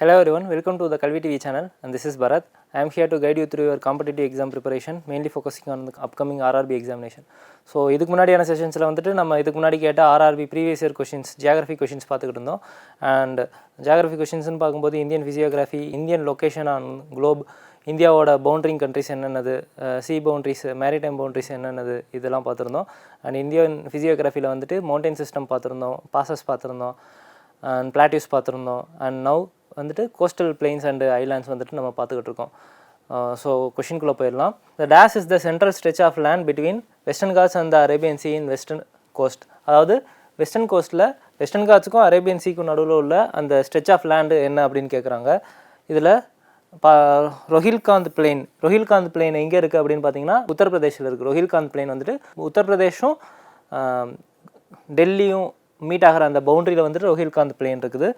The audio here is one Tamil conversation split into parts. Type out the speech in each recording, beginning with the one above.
Hello everyone, welcome to the Kalvi TV channel and this is Bharat. I am here to guide you through your competitive exam preparation, mainly focusing on the upcoming RRB examination. So இதுக்கு முன்னாடியான செஷன்ஸில் வந்துட்டு நம்ம இதுக்கு முன்னாடி கேட்ட RRB previous year questions geography questions பார்த்துக்கிட்டு இருந்தோம் அண்ட் ஜியாகிரஃபி கொஷின்ஸ்னு பார்க்கும்போது Indian physiography Indian location on globe இந்தியாவோட பவுண்டரிங் கண்ட்ரிஸ் என்னென்னது சி பவுண்ட்ரிஸ் மேரிடைம் பவுண்ட்ரிஸ் என்னென்னது இதெல்லாம் பார்த்துருந்தோம் அண்ட் இந்தியன் ஃபிசியோகிராஃபியில் வந்துட்டு மவுண்டைன் சிஸ்டம் பார்த்துருந்தோம் பாசஸ் பார்த்துருந்தோம் அண்ட் பிளாட்டிவ்ஸ் பார்த்துருந்தோம் அண்ட் நவ் வந்துட்டு கோஸ்டல் பிளெயின்ஸ் அண்ட் ஐலாண்ட்ஸ் வந்துட்டு நம்ம பார்த்துக்கிட்டு இருக்கோம். ஸோ கொஷின்குள்ளே போயிடலாம். The this is the central stretch of land between Western Ghats and the Arabian Sea in western coast அதாவது வெஸ்டர்ன் கோஸ்ட்டில் வெஸ்டர்ன் காட்ஸுக்கும் அரேபியன் சீக்கும் நடுவில் உள்ள அந்த ஸ்ட்ரெச் ஆஃப் லேண்டு என்ன அப்படின்னு கேட்குறாங்க இதில் பா ரொஹில்காந்த் பிளெயின் ரொஹில்காந்த் பிளெயின் எங்கே இருக்குது அப்படின்னு பார்த்தீங்கன்னா உத்தரப்பிரதேசில் இருக்குது ரொஹில்காந்த் பிளெயின் வந்துட்டு உத்தரப்பிரதேஷும் டெல்லியும் மீட் ஆகிற அந்த பவுண்டரியில் வந்துட்டு ரோஹில்காந்த் பிளெயின் இருக்குது.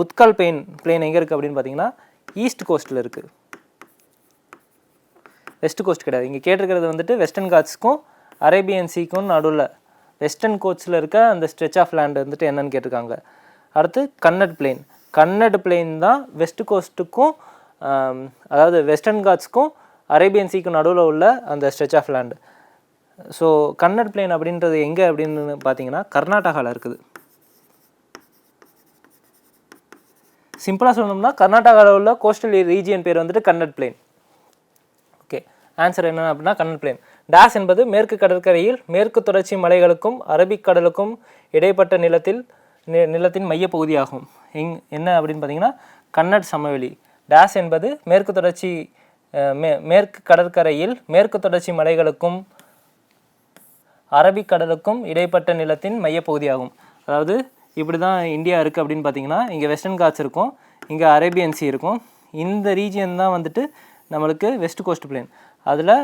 உத்கல் பிளேன் பிளேன் எங்கே இருக்குது அப்படின்னு பார்த்தீங்கன்னா ஈஸ்ட் கோஸ்ட்டில் இருக்குது வெஸ்ட் கோஸ்ட் கிடையாது. இங்கே கேட்டிருக்கிறது வந்துட்டு வெஸ்டர்ன் காட்ஸ்க்கும் அரேபியன் சீக்கும் நடுவில். வெஸ்டர்ன் கோஸ்ட்டில் இருக்க அந்த ஸ்ட்ரெச் ஆஃப் லேண்ட் வந்துட்டு என்னன்னு கேட்டிருக்காங்க. அடுத்து கன்னட் பிளேன் கன்னட் பிளேன் தான் வெஸ்ட் கோஸ்ட்டுக்கும் அதாவது வெஸ்டர்ன் காட்ஸ்க்கும் அரேபியன் சீக்கும் நடுவில் உள்ள அந்த stretch of land so Kannad plain அப்படின்றது எங்கே அப்படின்னு பார்த்தீங்கன்னா கர்நாடகாவில் இருக்குது. சிம்பிளாக சொல்லணும்னா கர்நாடகாவில் உள்ள கோஸ்டல் ரீஜியன் பேர் வந்துட்டு கன்னட் பிளேன் ஓகே ஆன்சர் என்ன அப்படின்னா கன்னட் பிளேன் டேஸ் என்பது மேற்கு கடற்கரையில் மேற்கு தொடர்ச்சி மலைகளுக்கும் அரபிக் கடலுக்கும் இடைப்பட்ட நிலத்தில் நிலத்தின் மையப்பகுதியாகும். எங் என்ன அப்படின்னு பார்த்தீங்கன்னா கன்னட் சமவெளி. டேஸ் என்பது மேற்கு தொடர்ச்சி மே மேற்கு கடற்கரையில் மேற்கு தொடர்ச்சி மலைகளுக்கும் அரபிக் கடலுக்கும் இடைப்பட்ட நிலத்தின் மையப்பகுதியாகும். அதாவது இப்படி தான் இந்தியா இருக்குது அப்படின்னு பார்த்தீங்கன்னா இங்கே வெஸ்டர்ன் காட்ஸ் இருக்கும் இங்கே அரேபியன் சி இருக்கும். இந்த ரீஜியன் தான் வந்துட்டு நம்மளுக்கு வெஸ்ட் கோஸ்ட் பிளேன் அதில்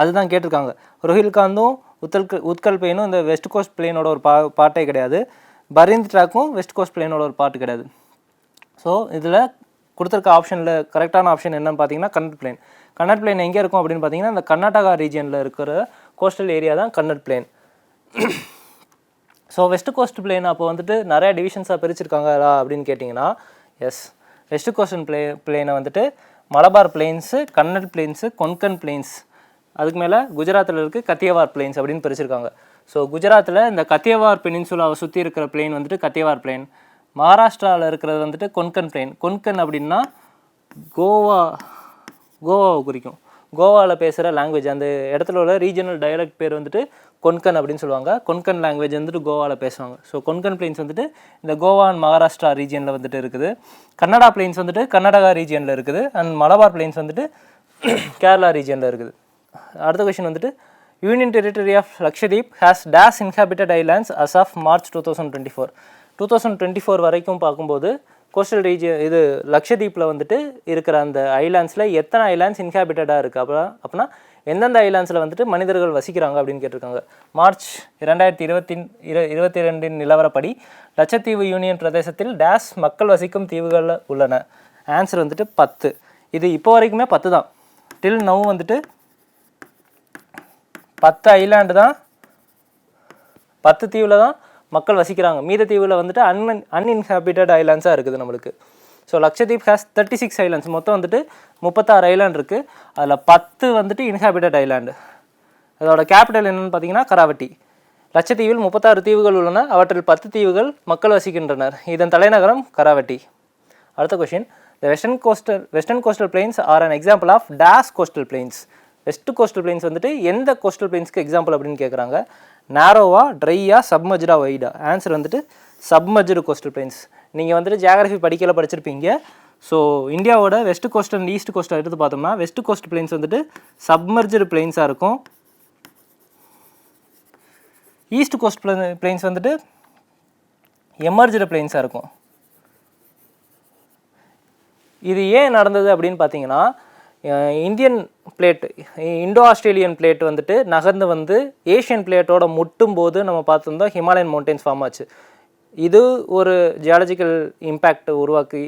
அதுதான் கேட்டிருக்காங்க. ரோஹில்காந்தும் உத்தல் உத்கல் பிளேனும் இந்த வெஸ்ட் கோஸ்ட் பிளேனோட ஒரு பா பாட்டே கிடையாது. பரிந்த் ட்ராக்கும் வெஸ்ட் கோஸ்ட் பிளேனோட ஒரு பாட்டு கிடையாது. ஸோ இதில் கொடுத்துருக்க ஆப்ஷனில் கரெக்டான ஆப்ஷன் என்னன்னு பார்த்தீங்கன்னா கன்னட் பிளேன் கன்னட் பிளேன் எங்கே இருக்கும் அப்படின்னு பார்த்தீங்கன்னா இந்த கர்நாடகா ரீஜியனில் இருக்கிற கோஸ்டல் ஏரியா தான் Kannad plain so west coast plain அப்போ வந்துட்டு நிறைய டிவிஷன்ஸாக பிரிச்சிருக்காங்களா அப்படின்னு கேட்டிங்கன்னா எஸ் வெஸ்ட் கோஸ்டன் பிளே பிளேனை வந்துட்டு Malabar plains Kannad plains Konkan plains அதுக்கு மேலே குஜராத்தில் இருக்குது கத்தியவார் பிளேன்ஸ் அப்படின்னு பிரிச்சிருக்காங்க. ஸோ குஜராத்தில் இந்த கத்தியவார் பெனின்சுலாவை சுற்றி இருக்கிற பிளேன் வந்துட்டு கத்தியவார் பிளேன் மகாராஷ்டிராவில் இருக்கிறது வந்துட்டு கொன்கன் பிளேன் கொன்கன் அப்படின்னா கோவா கோவாவை குறிக்கும். கோவாவில் பேசுகிற லாங்குவேஜ் அந்த இடத்துல உள்ள ரீஜனல் டயலக்ட் பேர் வந்துட்டு கொன்கன் அப்படின்னு சொல்லுவாங்க. கொன்கன் லாங்குவேஜ் வந்துட்டு கோவாவில் பேசுவாங்க. ஸோ கொன்கன் பிளெயின்ஸ் வந்துட்டு இந்த கோவா அண்ட் மகாராஷ்டிரா ரீஜியனில் வந்துட்டு இருக்குது. கன்னடா பிளெயின்ஸ் வந்துட்டு கர்நாடகா ரீஜியனில் இருக்குது. அண்ட் மலபார் பிளெயின்ஸ் வந்துட்டு கேரளா ரீஜியனில் இருக்குது. அடுத்த கொஷின் வந்துட்டு union territory of Lakshadweep has this inhabited islands as of March two thousand twenty four two thousand twenty four வரைக்கும் பார்க்கும்போது கோஸ்டல் ரீஜியன் இது லக்ஷதீப்பில் வந்துட்டு இருக்கிற அந்த ஐலாண்ட்ஸில் எத்தனை ஐலாண்ட்ஸ் இன்ஹாபிட்டடாக இருக்குது அப்போ அப்படின்னா எந்தெந்த ஐலாண்ட்ஸில் வந்துட்டு மனிதர்கள் வசிக்கிறாங்க அப்படின்னு கேட்டிருக்காங்க. மார்ச் இரண்டாயிரத்தி இருபத்தி இரு இருபத்தி ரெண்டின் நிலவரப்படி லட்சத்தீவு யூனியன் பிரதேசத்தில் டேஸ் மக்கள் வசிக்கும் தீவுகள் உள்ளன. ஆன்சர் வந்துட்டு பத்து. இது இப்போ வரைக்குமே பத்து தான். டில் நவ் வந்துட்டு பத்து ஐலாண்டு தான் பத்து தீவில் தான் மக்கள் வசிக்கிறாங்க. மீத தீவில் வந்துட்டு அன் அன்இன்ஹாபிட்டட் ஐலாண்ட்ஸாக இருக்குது நம்மளுக்கு. So Lakshadweep has thirty six islands மொத்தம் வந்துட்டு முப்பத்தாறு ஐலாண்ட் இருக்குது அதில் பத்து வந்துட்டு இன்ஹாபிட்டட் ஐலாண்டு அதோட கேபிட்டல் என்னென்னு பார்த்தீங்கன்னா கராவட்டி. லட்சத்தீவில் முப்பத்தாறு தீவுகள் உள்ளன. அவற்றில் பத்து தீவுகள் மக்கள் வசிக்கின்றனர். இதன் தலைநகரம் கராவட்டி. அடுத்த question the western coastal western coastal plains are an example of this coastal plains west coastal plains வந்துட்டு எந்த கோஸ்டல் பிளைன்ஸ்க்கு எக்ஸாம்பிள் அப்படின்னு கேட்குறாங்க நேரோவா ட்ரையா சப்மஜ்டா வைடா ஆன்சர் வந்துட்டு சப்மஜ்டு கோஸ்டல் பிளைன்ஸ் நீங்கள் வந்துட்டு ஜியாகிரஃபி படிக்கல படிச்சிருப்பீங்க. ஸோ இந்தியாவோட வெஸ்ட் கோஸ்ட் அண்ட் ஈஸ்ட் கோஸ்ட்டை எடுத்து பார்த்தோம்னா வெஸ்ட் கோஸ்ட் பிளைன்ஸ் வந்துட்டு சப்மர்ஜடு பிளைன்ஸாக இருக்கும். ஈஸ்ட் கோஸ்ட் பிளைன்ஸ் வந்துட்டு எமர்ஜடு பிளைன்ஸாக இருக்கும். இது ஏன் நடந்தது அப்படின்னு பார்த்தீங்கன்னா Indian plate Indo Australian plate வந்துட்டு நகர்ந்து வந்து ஏஷியன் பிளேட்டோட முட்டும் போது நம்ம பார்த்துருந்தோம் ஹிமாலயன் மவுண்டன்ஸ் ஃபார்ம் ஆச்சு. இது ஒரு ஜியாலஜிக்கல் இம்பேக்ட் உருவாக்கி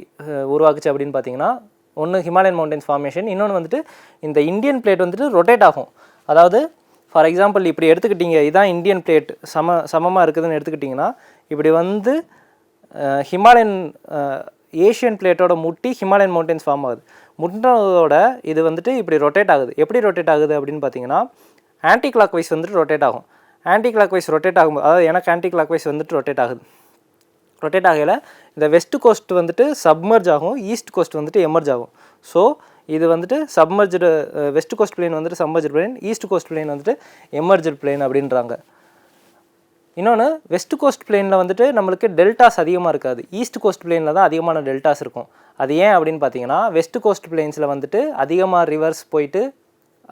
உருவாக்குச்சு அப்படின்னு பார்த்தீங்கன்னா ஒன்று ஹிமாலயன் மவுண்டன்ஸ் ஃபார்மேஷன் இன்னொன்று வந்துட்டு இந்த இந்தியன் பிளேட் வந்துட்டு ரொட்டேட் ஆகும். அதாவது ஃபார் எக்ஸாம்பிள் இப்படி எடுத்துக்கிட்டீங்க இதான் இந்தியன் பிளேட் சம சமமாக இருக்குதுன்னு எடுத்துக்கிட்டிங்கன்னா இப்படி வந்து ஹிமாலயன் ஏஷியன் பிளேட்டோட முட்டி ஹிமாலயன் மவுண்டன்ஸ் ஃபார்ம் ஆகுது. முட்டினதோட இது வந்துட்டு இப்படி ரொட்டேட் ஆகுது. எப்படி ரொட்டேட் ஆகுது அப்படின்னு பார்த்தீங்கன்னா ஆன்டி கிளாக் வைஸ் வந்துட்டு ரொட்டேட் ஆகும். ஆன்டி கிளாக் வைஸ் ரொட்டேட் ஆகும்போது அதாவது எனக்கு ஆன்டி கிளாக் வைஸ் வந்துட்டு ரொட்டேட் ஆகுது. ரொட்டேட் ஆகையில் இந்த வெஸ்ட் கோஸ்ட் வந்துட்டு சப்மர்ஜ் ஆகும் ஈஸ்ட் கோஸ்ட் வந்துட்டு எமர்ஜ் ஆகும். ஸோ இது வந்துட்டு சப்மர்ஜு வெஸ்ட் கோஸ்ட் பிளேன் வந்துட்டு submerge plain east coast plain வந்துட்டு எமர்ஜர் பிளேன் அப்படின்றாங்க. இன்னொன்று வெஸ்ட் கோஸ்ட் பிளேனில் வந்துட்டு நம்மளுக்கு டெல்டாஸ் அதிகமாக இருக்காது. ஈஸ்ட் கோஸ்ட் பிளேனில் தான் அதிகமான டெல்டாஸ் இருக்கும். அது ஏன் அப்படின்னு பார்த்தீங்கன்னா வெஸ்ட் கோஸ்ட் பிளெயின்ஸில் வந்துட்டு அதிகமாக ரிவர்ஸ் போயிட்டு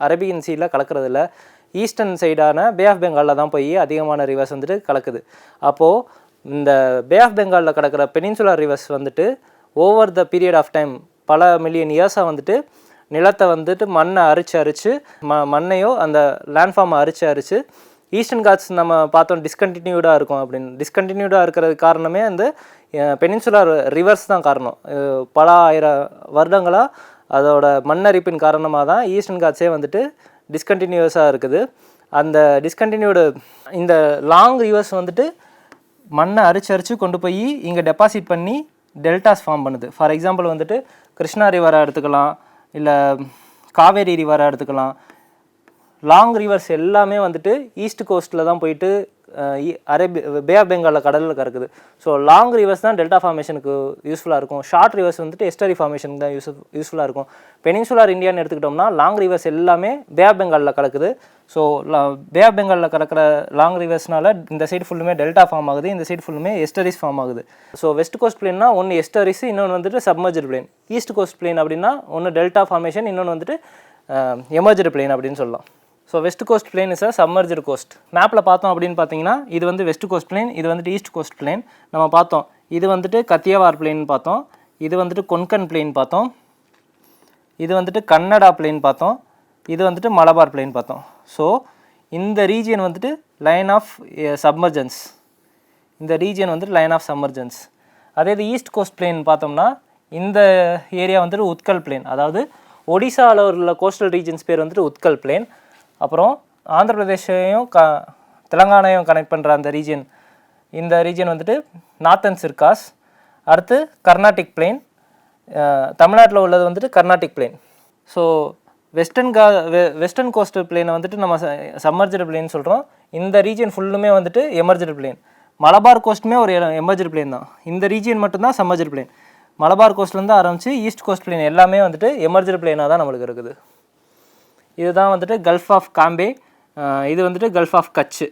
அரபியன் சீல கலக்கிறதில்ல. ஈஸ்டர்ன் சைடான பே ஆஃப் பெங்காலில் தான் போய் அதிகமான ரிவர்ஸ் வந்துட்டு கலக்குது. அப்போது இந்த பே ஆஃப் பெங்காலில் கிடக்கிற பெனின்சுலா ரிவர்ஸ் வந்துட்டு over the period of time பல மில்லியன் இயர்ஸாக வந்துட்டு நிலத்தை வந்துட்டு மண்ணை அரிச்சு அரிச்சு ம மண்ணையோ அந்த லேண்ட்ஃபார்மை அரிச்சு அரிச்சு ஈஸ்டர்ன் காட்ஸ் நம்ம பார்த்தோம் டிஸ்கண்டினியூடாக இருக்கும் அப்படின்னு. டிஸ்கண்டினியூடாக இருக்கிறது காரணமே அந்த பெனின்சுலர் ரிவர்ஸ் தான் காரணம். பல ஆயிரம் வருடங்களாக அதோட மண்ணரிப்பின் காரணமாக தான் ஈஸ்டர்ன் காட்ஸே வந்துட்டு டிஸ்கண்டினியூஸாக இருக்குது. அந்த டிஸ்கண்டினியூடு இந்த லாங் ரிவர்ஸ் வந்துட்டு மண்ணை அரிச்சு அரிச்சு கொண்டு போய் இங்கே டெபாசிட் பண்ணி டெல்டாஸ் ஃபார்ம் பண்ணுது. ஃபார் எக்ஸாம்பிள் வந்துட்டு கிருஷ்ணா ரிவராக எடுத்துக்கலாம் இல்லை காவேரி ரிவராக எடுத்துக்கலாம். லாங் ரிவர்ஸ் எல்லாமே வந்துட்டு ஈஸ்ட் கோஸ்ட்டில் தான் போயிட்டு அரேபி பே ஆஃப் பெங்காலில் கடலில் கறக்குது. ஸோ லாங் ரிவர்ஸ் தான் டெல்டா ஃபார்மேஷனுக்கு யூஸ்ஃபுல்லாக இருக்கும். ஷார்ட் ரிவர்ஸ் வந்துட்டு எஸ்டரி ஃபார்மேஷனுக்கு தான் யூஸ் யூஸ்ஃபுல்லாக இருக்கும். பெனின்சுலார் இந்தியான்னு எடுத்துக்கிட்டோம்னா லாங் ரிவர்ஸ் எல்லாமே பே ஆஃப் பெங்காலில் கலக்குது ஸோ பே ஆஃப் பெங்காலில் கலக்கிற லாங் ரிவர்ஸ்னால இந்த சைடு ஃபுல்லுமே டெல்டா ஃபார்ம் ஆகுது. இந்த சைடு ஃபுல்லுமே எஸ்டரிஸ் ஃபார்ம் ஆகுது. ஸோ வெஸ்ட் கோஸ்ட் பிளேன்னா ஒன்று எஸ்டரிஸ் இன்னொன்று வந்துட்டு submergent plain east coast plain அப்படின்னா ஒன்று டெல்டா ஃபார்மேஷன் இன்னொன்று வந்துட்டு எமர்ஜர் பிளேன் அப்படின்னு சொல்லலாம். So west coast plain is a submergent coast மேப்பில் பார்த்தோம் அப்படின்னு பார்த்தீங்கன்னா இது வந்து வெஸ்ட் கோஸ்ட் பிளேன் இது வந்துட்டு ஈஸ்ட் கோஸ்ட் பிளேன் நம்ம பார்த்தோம் இது வந்துட்டு கத்தியவார் பிளேன் பார்த்தோம் இது வந்துட்டு கொன்கன் பிளேன் பார்த்தோம் இது வந்துட்டு கன்னடா பிளேன் பார்த்தோம் இது வந்துட்டு மலபார் பிளேன் பார்த்தோம். ஸோ இந்த ரீஜியன் வந்துட்டு லைன் ஆஃப் சப்மர்ஜன்ஸ் இந்த ரீஜியன் வந்துட்டு லைன் ஆஃப் சம்மர்ஜன்ஸ் அதே இது ஈஸ்ட் கோஸ்ட் பிளேன் பார்த்தோம்னா இந்த ஏரியா வந்துட்டு உத்கல் பிளேன் அதாவது ஒடிசாவில் உள்ள கோஸ்டல் ரீஜன்ஸ் பேர் வந்துட்டு உத்கல் பிளேன் அப்புறம் ஆந்திர பிரதேஷையும் க தெலங்கானாவையும் கனெக்ட் பண்ணுற அந்த ரீஜியன் இந்த ரீஜியன் வந்துட்டு நார்த்தன் சிர்காஸ் அடுத்து கர்நாடிக் பிளேன் தமிழ்நாட்டில் உள்ளது வந்துட்டு கர்நாடிக் பிளேன் ஸோ வெஸ்டர்ன் கா வெ வெஸ்டர்ன் கோஸ்டல் பிளேனை வந்துட்டு நம்ம சம்மர்ஜர் பிளேன் சொல்கிறோம் இந்த ரீஜியன் ஃபுல்லுமே வந்துட்டு எமர்ஜர் பிளேன் மலபார் கோஸ்ட்டுமே ஒரு எமர்ஜர் பிளேன் தான். இந்த ரீஜியன் மட்டும்தான் சம்மர்ஜர் பிளேன் மலபார் கோஸ்ட்லேருந்து ஆரம்பித்து ஈஸ்ட் கோஸ்ட் பிளேன் எல்லாமே வந்துட்டு எமர்ஜர் பிளேனாக தான் நம்மளுக்கு இருக்குது. இதுதான் வந்துட்டு கல்ஃப் ஆஃப் காம்பே இது வந்துட்டு கல்ஃப் ஆஃப் கட்ச்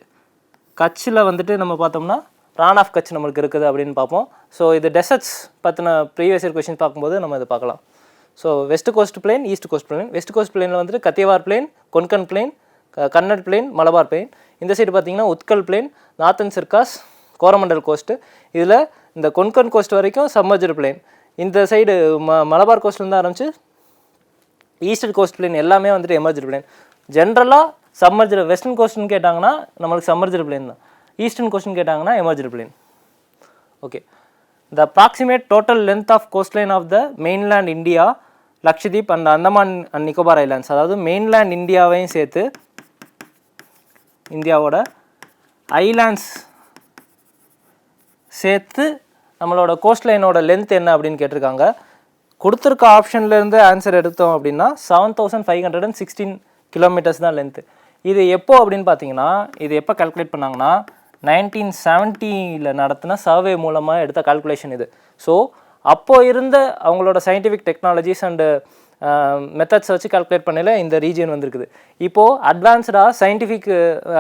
கட்சில் வந்துட்டு நம்ம பார்த்தோம்னா ரான் ஆஃப் கட்ச் நம்மளுக்கு இருக்குது அப்படின்னு பார்ப்போம். ஸோ இது டெசர்ட்ஸ் பற்றின ப்ரீவியஸ் இயர் கொஷின் பார்க்கும்போது நம்ம இதை பார்க்கலாம். So west coast plain east coast plain west coast பிளேனில் வந்துட்டு Kathiawar plain Konkan plain Kannad plain Malabar plain இந்த சைடு பார்த்தீங்கன்னா Utkal plain Northern Circars Coromandel coast இதில் இந்த கொன்கன் கோஸ்ட் வரைக்கும் சம்மர்ஜர் பிளேன் இந்த சைடு ம மலபார் கோஸ்ட்லேருந்து ஆரம்பித்து ஈஸ்டர் கோஸ்ட் பிளேன் எல்லாமே வந்துட்டு எமர்ஜர் பிளேன் ஜென்ரலாக சம்மர்ஜர் வெஸ்டர்ன் கோஸ்ட்னு கேட்டாங்கன்னா நம்மளுக்கு சம்மர்ஜர் பிளேன் தான். ஈஸ்டர்ன் கோஸ்ட்னு கேட்டாங்கன்னா emergent plain okay the approximate total length of coastline of the mainland India Lakshadweep and Andaman and Nicobar islands அதாவது மெயின்லேண்ட் இந்தியாவையும் சேர்த்து இந்தியாவோட ஐலாண்ட்ஸ் சேர்த்து நம்மளோட கோஸ்ட் லைனோட லென்த் என்ன அப்படின்னு கேட்டிருக்காங்க? கொடுத்துருக்க ஆப்ஷன்லேருந்து ஆன்சர் எடுத்தோம் அப்படின்னா seven thousand five hundred and sixteen kilometres தான் லென்த்து இது எப்போ அப்படின்னு பார்த்தீங்கன்னா இது எப்போ கால்குலேட் பண்ணாங்கன்னா நைன்டீன் செவன்ட்டியில் நடத்தின சர்வே மூலமாக எடுத்த கால்குலேஷன் இது. ஸோ அப்போது இருந்த அவங்களோட சயின்டிஃபிக் டெக்னாலஜிஸ் அண்டு மெத்தட்ஸ் வச்சு கால்குலேட் பண்ணல இந்த ரீஜியன் வந்திருக்குது. இப்போது அட்வான்ஸ்டாக சயின்டிஃபிக்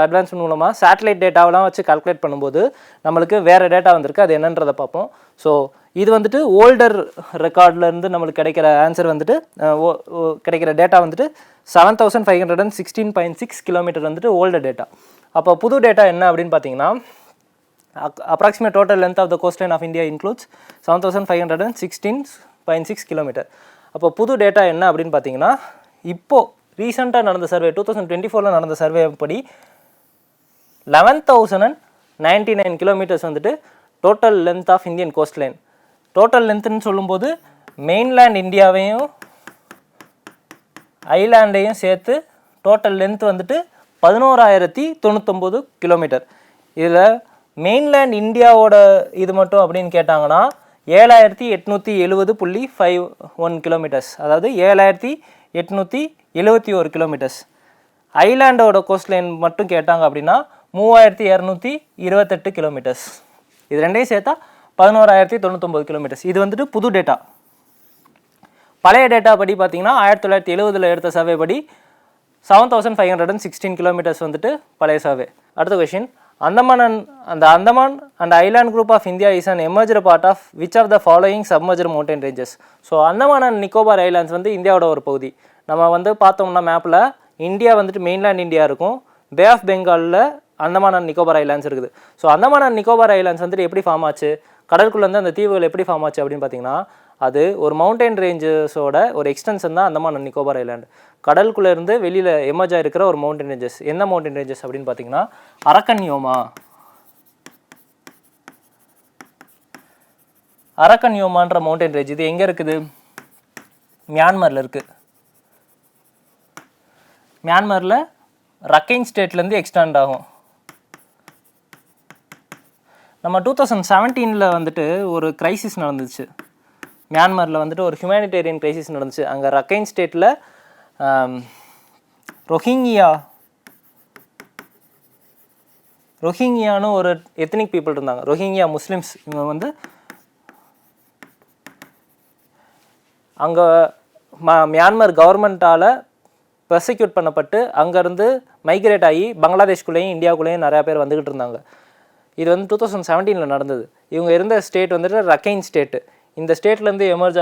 அட்வான்ஸ் மூலமாக சேட்டலைட் டேட்டாவெலாம் வச்சு கால்குலேட் பண்ணும்போது நம்மளுக்கு வேறு டேட்டா வந்திருக்கு. அது என்னன்றதை பார்ப்போம். ஸோ இது வந்துட்டு ஓல்டர் ரெக்கார்ட்லேருந்து நம்மளுக்கு கிடைக்கிற ஆன்சர் வந்துட்டு ஓ- ஓ- கிடைக்கிற டேட்டா வந்துட்டு seven thousand five hundred and sixteen point six kilometre வந்துட்டு ஓல்டர் டேட்டா அப்போ புது டேட்டா என்ன அப்படின்னு பார்த்தீங்கன்னா approximate total length of the coastline of India includes seven thousand five hundred and sixteen point six kilometre அப்போ புது டேட்டா என்ன அப்படின்னு பார்த்தீங்கன்னா இப்போது ரீசெண்டாக நடந்த சர்வே டூ தௌசண்ட் டுவெண்ட்டி ஃபோரில் நடந்த சர்வே படி eleven thousand and ninety nine kilometres வந்துட்டு total length of Indian coastline total லென்த்துன்னு சொல்லும்போது மெயின்லேண்ட் இந்தியாவையும் ஐலாண்டையும் சேர்த்து டோட்டல் லென்த் வந்துட்டு பதினோராயிரத்தி தொண்ணூத்தொம்பது கிலோமீட்டர் இதில் மெயின்லேண்ட் இந்தியாவோட இது மட்டும் அப்படின்னு கேட்டாங்கன்னா ஏழாயிரத்தி எட்நூற்றி எழுபது புள்ளி ஃபைவ் ஒன் கிலோமீட்டர்ஸ் அதாவது ஏழாயிரத்தி எட்நூற்றி எழுபத்தி ஒரு கிலோமீட்டர்ஸ் ஐலாண்டோட கோஸ்ட் லைன் மட்டும் கேட்டாங்க அப்படின்னா மூவாயிரத்தி இரநூத்தி இருபத்தெட்டு கிலோமீட்டர்ஸ் இது ரெண்டையும் சேர்த்தா பதினோராயிரத்தி தொண்ணூத்தொம்பது கிலோமீட்டர்ஸ் இது வந்துட்டு புது டேட்டா பழைய டேட்டா படி பார்த்தீங்கன்னா ஆயிரத்தி தொள்ளாயிரத்தி எழுபதில் எடுத்த சர்வே படி seven thousand five hundred and sixteen kilometres வந்துட்டு பழைய சர்வே அடுத்த கொஷின் அந்தமான் அண்ட் அந்த Andaman and island group of India is an emergent part of which of the following submergent mountain ranges so Andaman and Nicobar islands வந்து இந்தியாவோட ஒரு பகுதி. நம்ம வந்து பார்த்தோம்னா மேப்பில் இந்தியா வந்துட்டு மெயின்லேண்ட் இந்தியா இருக்கும். பே ஆஃப் பெங்காலில் அந்தமான் அண்ட் நிக்கோபார் ஐலாண்ட்ஸ் இருக்குது. So Andaman and Nicobar islands வந்துட்டு எப்படி ஃபார்ம் ஆச்சு? கடலுக்குள்ள அந்த தீவுகள் எப்படி ஃபார்ம் ஆச்சு அப்படின்னு பார்த்தீங்கன்னா அது ஒரு மவுண்டைன் ரேஞ்சஸோட ஒரு எக்ஸ்டென்ஷன் தான் அந்தமான் அண்ட் நிக்கோபார் ஐலாண்டு. கடலுக்குள்ளேருந்து வெளியில் எமர்ஜ் இருக்கிற ஒரு மவுண்டன் ரேஞ்சஸ் என்ன மவுண்டன் ரேஞ்சஸ் அப்படின்னு பார்த்தீங்கன்னா அரக்கன்யோமா. அரக்கன்யோமான்ற மவுண்டன் ரேஞ்ச் இது எங்கே இருக்குது? மியான்மரில் இருக்குது மியான்மரில் ரக்கைன் ஸ்டேட்லேருந்து எக்ஸ்டாண்ட் ஆகும். நம்ம டூ தௌசண்ட் செவன்டீனில் வந்துட்டு ஒரு கிரைசிஸ் நடந்துச்சு. மியான்மரில் வந்துட்டு ஒரு ஹியூமனிடேரியன் கிரைசிஸ் நடந்துச்சு. அங்கே ரக்கைன் ஸ்டேட்டில் ரொஹிங்கியா ரொஹிங்கியான்னு ஒரு எத்தனிக் பீப்புள் இருந்தாங்க. ரொஹிங்கியா முஸ்லீம்ஸ் இவங்க வந்து அங்கே ம மியான்மர் கவர்மெண்ட்டால் ப்ரொசிக்யூட் பண்ணப்பட்டு அங்கேருந்து மைக்ரேட் ஆகி பங்களாதேஷ்குள்ளேயும் இந்தியாவுக்குள்ளேயும் நிறையா பேர் வந்துக்கிட்டு இருந்தாங்க. இது வந்து டூ தௌசண்ட் செவன்டீனில் நடந்தது. இவங்க இருந்த ஸ்டேட் வந்துட்டு ரக்கைன் ஸ்டேட்டு இந்த ஸ்டேட்லேருந்து எமர்ஜ்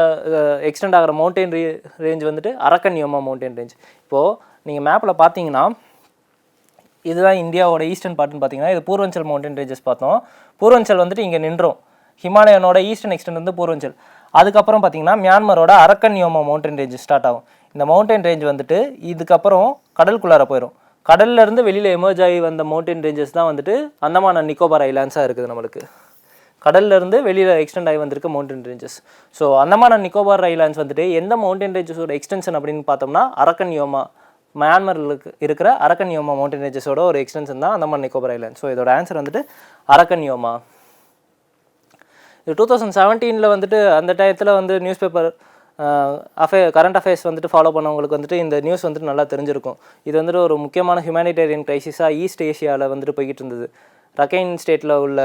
எக்ஸ்டெண்ட் ஆகிற மவுண்டன் ரே ரேஞ்ச் வந்துட்டு அரக்கன்யோமா மவுண்டன் ரேஞ்ச் இப்போது நீங்கள் மேப்பில் பார்த்தீங்கன்னா இதுதான் இந்தியாவோட ஈஸ்டர்ன் பார்ட்டுன்னு பார்த்தீங்கன்னா இது பூர்வஞ்சல் மவுண்டன் ரேஞ்சஸ் பார்த்தோம். பூர்வஞ்சல் வந்துட்டு இங்கே நின்றோம். ஹிமாலயனோட ஈஸ்டர்ன் எக்ஸ்டெண்ட் வந்து பூர்வஞ்சல் அதுக்கப்புறம் பார்த்தீங்கன்னா மியான்மரோட Arakan Yoma mountain range start ஆகும். இந்த மவுண்டன் ரேஞ்ச் வந்துட்டு இதுக்கப்புறம் கடலுக்குள்ளார போயிடும் கடல்ல இருந்து வெளியில் எமர்ஜ் ஆகி வந்த மவுண்டன் ரேஞ்சஸ் தான் வந்துட்டு அந்தமான நிக்கோபார் ஐலாண்ட்ஸாக இருக்குது நம்மளுக்கு. கடல்ல இருந்து வெளியில் எக்ஸ்டெண்ட் ஆகி வந்திருக்க mountain ranges so Andaman Nicobar islands வந்துட்டு எந்த மவுண்டன் ரேஞ்சஸோட எக்ஸ்டென்ஷன் அப்படின்னு பார்த்தோம்னா அரக்கன் யோமா மியான்மரில் இருக்கிற அரக்கன் யோமா மவுண்டன் ரேஞ்சஸோட ஒரு எக்ஸ்டென்ஷன் தான் அந்தமான் நிக்கோபார் ஐலாண்ட் ஸோ இதோட ஆன்சர் வந்துட்டு அரக்கன் யோமா இது டூ தௌசண்ட் செவன்டீனில் வந்துட்டு அந்த டயத்தில் வந்து news paper affair current affairs வந்துட்டு ஃபாலோ பண்ணவங்களுக்கு வந்துட்டு இந்த நியூஸ் வந்துட்டு நல்லா தெரிஞ்சிருக்கும். இது வந்துட்டு ஒரு முக்கியமான ஹியூமனிடேரியன் கிரைசிஸாக ஈஸ்ட் ஏஷியாவில் வந்துட்டு போய்கிட்டு இருந்தது. ரக்கைன் ஸ்டேட்டில் உள்ள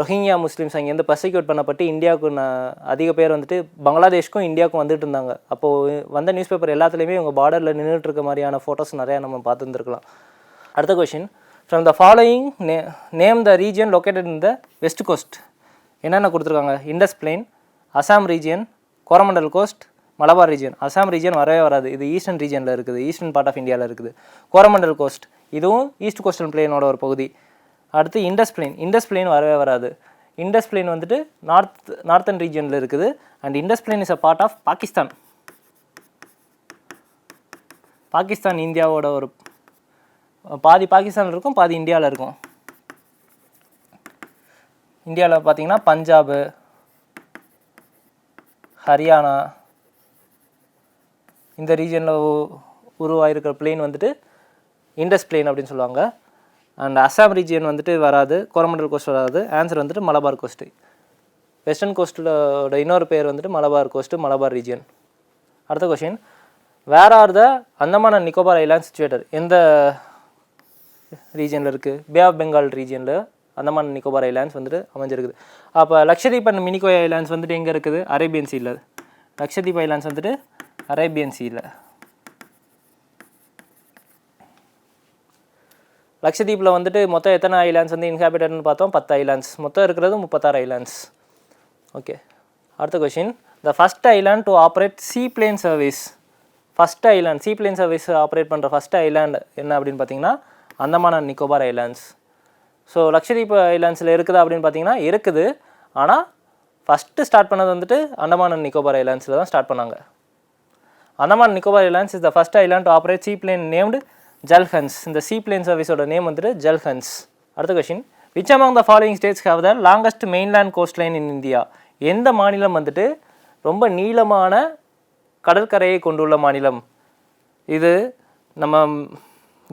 ரொஹிங்கியா முஸ்லீம்ஸ் அங்கேருந்து பர்சிக்யூட் பண்ணப்பட்டு இந்தியாவுக்கு நான் அதிக பேர் வந்துட்டு பங்களாதேஷ்க்கும் இந்தியாவுக்கும் வந்துட்டு இருந்தாங்க. அப்போது வந்த நியூஸ் பேப்பர் எல்லாத்துலேயுமே இவங்க பார்டரில் நின்றுட்டு இருக்க மாதிரியான ஃபோட்டோஸ் நிறையா நம்ம பார்த்துருந்துருக்கலாம். அடுத்த கொஷின் ஃப்ரம் த ஃபாலோயிங் நே name the region located in the west coast என்னென்ன கொடுத்துருக்காங்க? Indus plain Assam region Coromandel coast Malabar region Assam region வரவே வராது. இது ஈஸ்டர்ன் ரீஜனில் இருக்குது. ஈஸ்டர்ன் பார்ட் ஆஃப் இந்தியாவில் இருக்குது. கோரமண்டல் கோஸ்ட் இதுவும் ஈஸ்ட் கோஸ்டல் பிளேனோட ஒரு பகுதி. அடுத்து இண்டஸ் பிளேன் இண்டஸ் பிளேன் வரவே வராது. இண்டஸ் பிளேன் வந்துட்டு நார்த் நார்த்தன் ரீஜனில் இருக்குது. And Indus plain is a part of Pakistan Pakistan இந்தியாவோட ஒரு பாதி பாகிஸ்தானில் இருக்கும் பாதி இந்தியாவில் இருக்கும். இந்தியாவில் பார்த்தீங்கன்னா பஞ்சாபு ஹரியானா இந்த ரீஜனில் உருவாயிருக்கிற பிளேன் வந்துட்டு இண்டஸ் பிளேன் அப்படின்னு சொல்லுவாங்க. அண்ட் அஸ்ஸாம் ரீஜியன் வந்துட்டு வராது கோரமண்டல் கோஸ்ட் வராது. ஆன்சர் வந்துட்டு மலபார் கோஸ்ட்டு வெஸ்டர்ன் கோஸ்ட்டோட இன்னொரு பேர் வந்துட்டு மலபார் கோஸ்ட்டு மலபார் ரீஜியன் அடுத்த question where are the Andaman Nicobar island situated எந்த ரீஜனில் இருக்குது பே ஆஃப் பெங்கால் ரீஜியனில் அந்தமான் நிக்கோபார் ஐலாண்ட்ஸ் வந்துட்டு அமைஞ்சிருக்குது. அப்போ லக்ஷதீப் அண்ட் மினிகோய் ஐலாண்ட்ஸ் வந்துட்டு எங்கே இருக்குது? அரேபியன் சீல லக்ஷதீப் ஐலாண்ட்ஸ் வந்துட்டு அரேபியன் சீல லக்ஷதீப்பில் வந்துட்டு மொத்தம் எத்தனை ஐலாண்ட்ஸ் வந்து இன்ஹாபிட்டட்னு பார்த்தோம்? பத்து ஐலாண்ட்ஸ் மொத்தம் இருக்கிறது முப்பத்தாறு ஐலாண்ட்ஸ் ஓகே அடுத்த question the first island to operate sea plane service first island sea plane service operate பண்ணுற ஃபஸ்ட் ஐலாண்ட் என்ன அப்படின்னு பார்த்தீங்கன்னா அந்தமான நிக்கோபார் ஐலாண்ட்ஸ் ஸோ லக்ஷதீப் ஐலாண்ட்ஸில் இருக்குதா அப்படின்னு பார்த்தீங்கன்னா இருக்குது. ஆனால் ஃபஸ்ட்டு ஸ்டார்ட் பண்ணது வந்துட்டு அந்தமான் அண்ட் நிக்கோபார் ஐலாண்ட்ஸில் தான் ஸ்டார்ட் பண்ணாங்க. Andaman Nicobar islands is the first island to operate sea plane named Jalhans இந்த சீ பிளேன் சர்வீஸோட நேம் வந்துட்டு ஜல்ஹன்ஸ் அடுத்த question which among the following states have the longest mainland coast line in India எந்த மாநிலம் வந்துட்டு ரொம்ப நீளமான கடற்கரையை கொண்டுள்ள மாநிலம்? இது நம்ம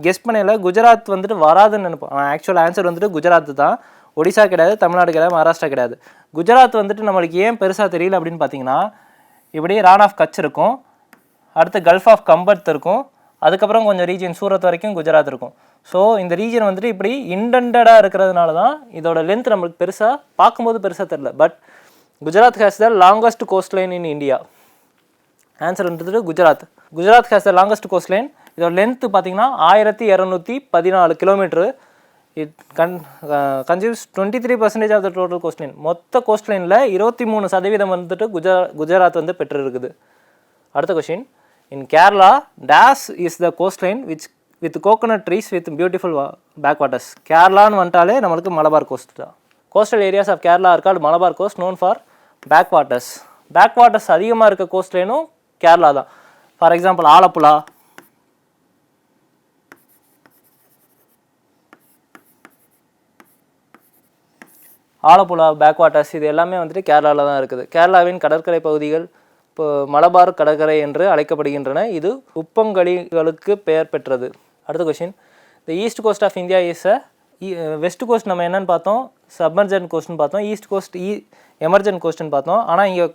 கெஸ் பண்ணல குஜராத் வந்துட்டு வராதுன்னு நினைப்போம். ஆக்சுவல் ஆன்சர் வந்துட்டு குஜராத் தான். ஒடிசா கிடையாது தமிழ்நாடு கிடையாது மகாராஷ்டிரா கிடையாது. குஜராத் வந்துட்டு நம்மளுக்கு ஏன் பெருசாக தெரியல அப்படின்னு பார்த்தீங்கன்னா இப்படி ரான் ஆஃப் கட்ச் இருக்கும். அடுத்து கல்ஃப் ஆஃப் கம்பர்த் இருக்கும். அதுக்கப்புறம் கொஞ்சம் ரீஜன் சூரத் வரைக்கும் குஜராத் இருக்கும். ஸோ இந்த ரீஜன் வந்துட்டு இப்படி இன்டெண்டடாக இருக்கிறதுனால தான் இதோட லென்த் நம்மளுக்கு பெருசாக பார்க்கும்போது பெருசாக தெரில but Gujarat has the longest coast line in India வந்துட்டு Gujarat. Gujarat has the longest coast line இதோட லென்த்து பார்த்தீங்கன்னா ஆயிரத்தி இரநூத்தி பதினாலு kilometre it con consumes twenty three percentage of the total coast line மொத்த கோஸ்ட் லைனில் இருபத்தி மூணு சதவீதம் வந்துட்டு குஜரா குஜராத் வந்து பெற்றிருக்குது. அடுத்த question in Kerala this is the coastline which with coconut trees with beautiful back waters கேரளான்னு வந்துட்டாலே நம்மளுக்கு மலபார் கோஸ்ட் தான். கோஸ்டல் ஏரியாஸ் ஆஃப் கேரளா இருக்காது Malabar coast known for back waters back waters அதிகமாக இருக்க கோஸ்ட்லைனும் கேரளா தான். For example Alappuzha Alappuzha back waters இது எல்லாமே வந்துட்டு கேரளாவில் தான் இருக்குது. கேரளாவின் கடற்கரை பகுதிகள் இப்போ மலபார் கடற்கரை என்று அழைக்கப்படுகின்றன. இது உப்பங்கழிகளுக்கு பெயர் பெற்றது. அடுத்த question the east coast of India is a west coast நம்ம என்னன்னு பார்த்தோம்? சப்மர்ஜன் கோஸ்ட்னு பார்த்தோம். ஈஸ்ட் கோஸ்ட் ஈ எமர்ஜென்ட் கோஸ்ட்னு பார்த்தோம். ஆனால் இங்கே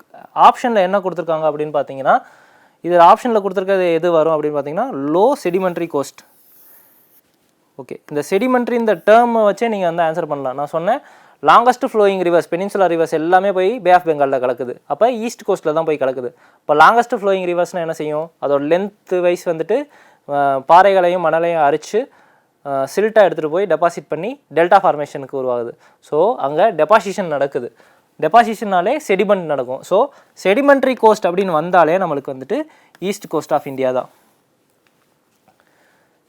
ஆப்ஷனில் என்ன கொடுத்துருக்காங்க அப்படின்னு பார்த்தீங்கன்னா இதில் ஆப்ஷனில் கொடுத்துருக்கிறது எது வரும் அப்படின்னு பார்த்தீங்கன்னா லோ செடிமெண்ட்ரி கோஸ்ட் ஓகே இந்த செடிமெண்ட்ரி இந்த டேர்மை வச்சே நீங்கள் வந்து ஆன்சர் பண்ணலாம். நான் சொன்னேன் longest flowing rivers peninsula rivers எல்லாமே போய் பே ஆஃப் பெங்காலில் கலக்குது. அப்போ ஈஸ்ட் கோஸ்ட்டில் தான் போய் கலக்குது. இப்போ லாங்கஸ்ட் ஃப்ளோயிங் ரிவர்ஸ்னால் என்ன செய்யும்? அதோட லென்த் வைஸ் வந்துட்டு பாறைகளையும் மணலையும் அரித்து சில்ட்டாக எடுத்துகிட்டு போய் டெபாசிட் பண்ணி டெல்டா ஃபார்மேஷனுக்கு உருவாகுது. ஸோ அங்கே டெபாசிஷன் நடக்குது. டெபாசிஷன்னாலே செடிமெண்ட் நடக்கும். ஸோ செடிமெண்ட்ரி கோஸ்ட் அப்படின்னு வந்தாலே நம்மளுக்கு வந்துட்டு ஈஸ்ட் கோஸ்ட் ஆஃப் இந்தியா தான்.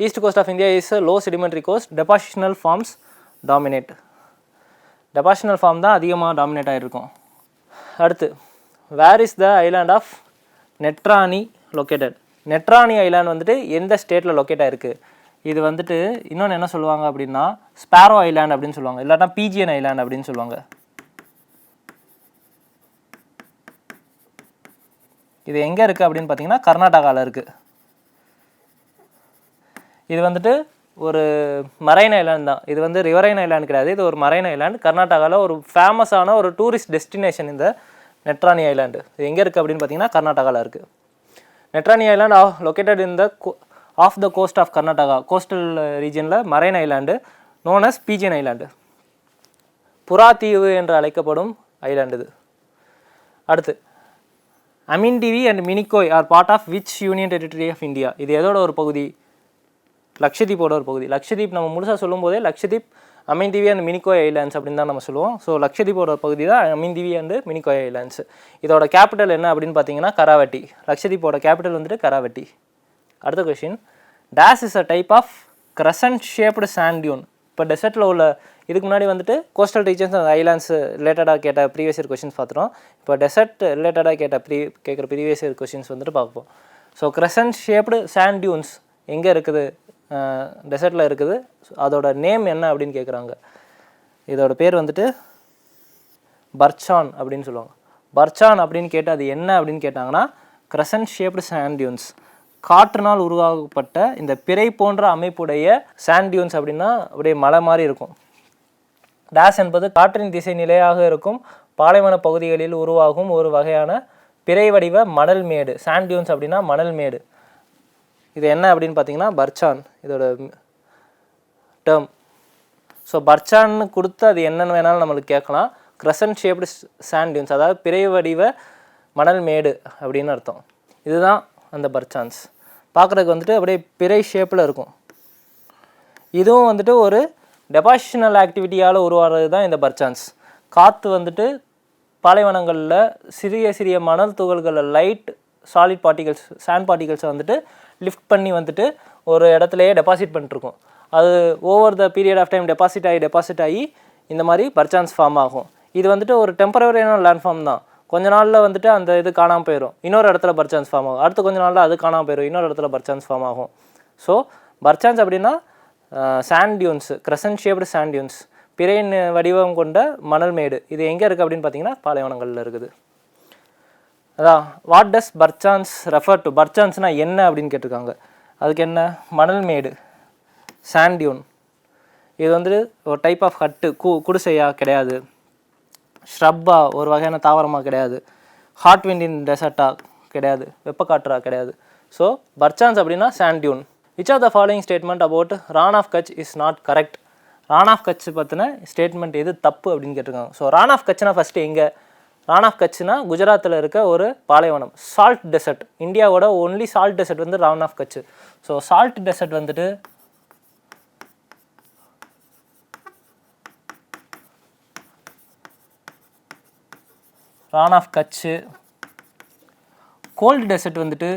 East coast of India is low sedimentary coast depositional forms dominate depositional form தான் அதிகமாக டாமினேட் ஆகிருக்கும் அடுத்து where is the island of Netrani located Netrani island வந்துட்டு எந்த ஸ்டேட்டில் லொக்கேட் ஆகிருக்கு இது வந்துட்டு இன்னொன்று என்ன சொல்லுவாங்க அப்படின்னா ஸ்பேரோ ஐலாண்ட் அப்படின்னு சொல்லுவாங்க. இல்லாட்டா பிஜிஎன் ஐலாண்ட் அப்படின்னு சொல்லுவாங்க. இது எங்கே இருக்குது அப்படின்னு பார்த்தீங்கன்னா கர்நாடகாவில் இருக்குது இது வந்துட்டு ஒரு மரைன் ஐலாண்ட் தான். இது வந்து ரிவரைன் ஐலாண்ட் கிடையாது. இது ஒரு மரைன் ஐலாண்ட். கர்நாடகாவில் ஒரு ஃபேமஸான ஒரு டூரிஸ்ட் டெஸ்டினேஷன் இந்த நெட்ரானி ஐலாண்டு. இது எங்கே இருக்குது அப்படின்னு பார்த்தீங்கன்னா கர்நாடகாவில் இருக்குது Netrani island located in the of the coast of Karnataka coastal ரீஜனில் marine island known as pigeon island புறா தீவு என்று அழைக்கப்படும் ஐலாண்டு இது. அடுத்து Amindivi and Minicoy are part of which union territory of India இது எதோட ஒரு பகுதி? லக்ஷதீப்போட ஒரு பகுதி. லக்ஷதீப் நம்ம முழுசாக சொல்லும்போதே லக்ஷதீப் அமீன்தீவி அண்ட் மினிகோய் ஐலாண்ட்ஸ் அப்படின்னு தான் நம்ம சொல்லுவோம். ஸோ லக்ஷதீப்போட ஒரு பகுதி தான் அமீன்தீவி அண்ட் மினிகோய் ஐலாண்ட்ஸ் இதோட கேபிட்டல் என்ன அப்படின்னு பார்த்தீங்கன்னா கராவட்டி. லக்ஷதீப்போட கேபிட்டல் வந்துட்டு கராவட்டி. அடுத்த question this is a type of crescent shaped sand dune இப்போ டெசர்ட்டில் உள்ள இதுக்கு முன்னாடி வந்துட்டு கோஸ்டல் ரீஜன்ஸ் அந்த ஐலாண்ட்ஸ் ரிலேட்டடாக கேட்ட ப்ரீவியஸ் இயர் கொஷின்ஸ் பார்த்துருவோம் இப்போ டெசர்ட் ரிலேட்டடாக கேட்ட ப்ரீ கேட்குற ப்ரீவியஸ் இயர் கொஷின்ஸ் வந்துட்டு பார்ப்போம். So crescent shaped sand dunes எங்கே இருக்குது? டெசர்ட்டில் இருக்குது. அதோட நேம் என்ன அப்படின்னு கேட்குறாங்க இதோட பேர் வந்துட்டு பர்ச்சான் அப்படின்னு சொல்லுவாங்க. பர்ச்சான் அப்படின்னு கேட்டால் அது என்ன அப்படின்னு கேட்டாங்கன்னா கிரசன்ட் ஷேப்டு சாண்டியூன்ஸ் காற்றினால் உருவாக்கப்பட்ட இந்த பிறை போன்ற அமைப்புடைய சாண்டியூன்ஸ் அப்படின்னா அப்படியே மலை மாதிரி இருக்கும். டேஸ் என்பது காற்றின் திசை நிலையாக இருக்கும். பாலைவன பகுதிகளில் உருவாகும் ஒரு வகையான பிறை வடிவ மணல் மேடு. சாண்டியூன்ஸ் அப்படின்னா மணல் மேடு. இது என்ன அப்படின்னு பார்த்தீங்கன்னா பர்ச்சான். இதோட டேர்ம் ஸோ பர்ச்சான்னு கொடுத்து அது என்னென்னு வேணாலும் நம்மளுக்கு கேட்கலாம். கிரசன்ட் ஷேப்டு சாண்ட் டியூன்ஸ் அதாவது பிறை வடிவ மணல் மேடு அப்படின்னு அர்த்தம். இதுதான் அந்த பர்ச்சான்ஸ். பார்க்குறதுக்கு வந்துட்டு அப்படியே பிறை ஷேப்பில் இருக்கும். இதுவும் வந்துட்டு ஒரு டெபாசிஷனல் ஆக்டிவிட்டியால் உருவாகிறது தான் இந்த பர்ச்சான்ஸ். காற்று வந்துட்டு பாலைவனங்களில் சிறிய சிறிய மணல் துகள்களில் லைட் சாலிட் பார்ட்டிகல்ஸ் சாண்ட் பார்ட்டிகல்ஸை வந்துட்டு லிஃப்ட் பண்ணி வந்துட்டு ஒரு இடத்துலையே டெபாசிட் பண்ணிட்டுருக்கோம். அது over the period of time deposit ஆகி டெபாசிட் ஆகி இந்த மாதிரி பர்ச்சான்ஸ் ஃபார்ம் ஆகும். இது வந்துட்டு ஒரு டெம்பரவரியான லேண்ட் ஃபார்ம் தான். கொஞ்ச நாளில் வந்துட்டு அந்த இது காணாமல் போயிடும் இன்னொரு இடத்துல பர்ச்சான்ஸ் ஃபார்ம் ஆகும். அடுத்து கொஞ்ச நாளில் அது காணாமல் போயிடும் இன்னொரு இடத்துல பர்ச்சான்ஸ் ஃபார்ம் ஆகும். ஸோ பர்ச்சான்ஸ் அப்படின்னா sand dunes crescent shaped sand dunes பிறையின் வடிவம் கொண்ட மணல் மேடு. இது எங்கே இருக்குது அப்படின்னு பார்த்தீங்கன்னா பாலைவனங்களில் இருக்குது. அதான் what does barchans refer to பர்ச்சான்ஸ்னால் என்ன அப்படின்னு கேட்டிருக்காங்க. அதுக்கு என்ன? மணல் மேடு. சாண்ட் டியூன் இது வந்து ஒரு டைப் ஆஃப் ஹட்டு கு குடிசையா கிடையாது. ஷ்ரப்பாக ஒரு வகையான தாவரமாக கிடையாது. ஹாட் விண்டின் டெசர்ட்டா கிடையாது. வெப்பக்காற்றா கிடையாது. ஸோ பர்ச்சான்ஸ் அப்படின்னா sand dune which are the following statement about Rann of Kutch is not correct Rann of Kutch பற்றின ஸ்டேட்மெண்ட் எது தப்பு அப்படின்னு கேட்டிருக்காங்க. ஸோ ரான் ஆஃப் கட்ச்னா ஃபஸ்ட்டு எங்கே? ரான் ஆஃப் கட்ச்னா குஜராத்தில் இருக்க ஒரு பாலைவனம் சால்ட் டெசர்ட் இந்தியாவோட ஒன்லி சால்ட் டெசர்ட் வந்து Rann of Kutch. So salt desert வந்துட்டு Rann of Kutch. Cold desert வந்துட்டு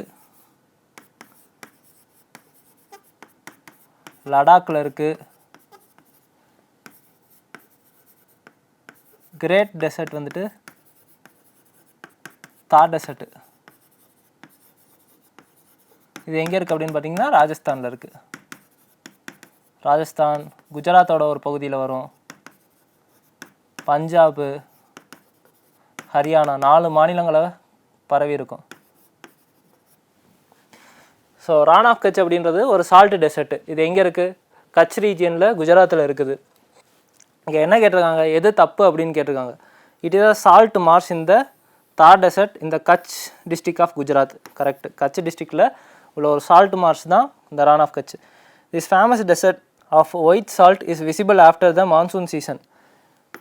லடாக்கில் இருக்குது கிரேட் டெசர்ட் வந்துட்டு தார் டெசர்ட் இது எங்கே இருக்குது அப்படின்னு பார்த்தீங்கன்னா ராஜஸ்தானில் இருக்குது ராஜஸ்தான் குஜராத்தோட ஒரு பகுதியில் வரும். பஞ்சாபு ஹரியானா நாலு மாநிலங்களை பரவி இருக்கும். ஸோ ரான் ஆஃப் கட்ச் அப்படின்றது ஒரு சால்ட் டெசர்ட் இது எங்கே இருக்குது கட்ச் ரீஜியனில் குஜராத்தில் இருக்குது. இங்கே என்ன கேட்டிருக்காங்க? எது தப்பு அப்படின்னு கேட்டிருக்காங்க. It is a salt marsh in the Thar desert in the Kutch district of Gujarat. Correct Kutch டிஸ்ட்ரிக்டில் உள்ள ஒரு சால்ட் மார்ஸ் தான் இந்த Rann of Kutch. This famous desert of white salt is visible after the monsoon season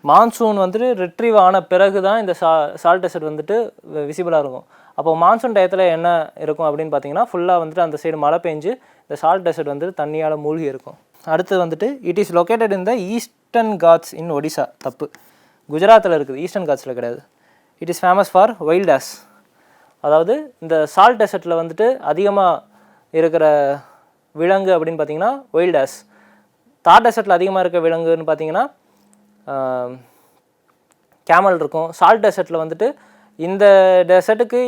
monsoon வந்துட்டு ரிட்ரீவ் ஆன பிறகு தான் இந்த சா சால்ட் டெசர்ட் வந்துட்டு விசிபிளாக இருக்கும். அப்போ மான்சூன் டயத்தில் என்ன இருக்கும் அப்படின்னு பார்த்தீங்கன்னா ஃபுல்லாக வந்துட்டு அந்த சைடு மழை பெஞ்சு இந்த சால்ட் டெசர்ட் வந்துட்டு தண்ணியால் மூழ்கி இருக்கும். அடுத்து வந்துட்டு it is located in the eastern Ghats in Odisha தப்பு. குஜராத்தில் இருக்குது. ஈஸ்டர்ன் காட்ஸில் கிடையாது. It is famous for wild ass அதாவது இந்த சால்ட் டெசர்ட்டில் வந்துட்டு அதிகமாக இருக்கிற விலங்கு அப்படின்னு பார்த்தீங்கன்னா வைல்டாஸ் தார் டெசர்ட்டில் அதிகமாக இருக்க விலங்குன்னு பார்த்தீங்கன்னா கேமல் இருக்கும். சால்ட் டெசர்ட்டில் வந்துட்டு இந்த டெசர்ட்டுக்கு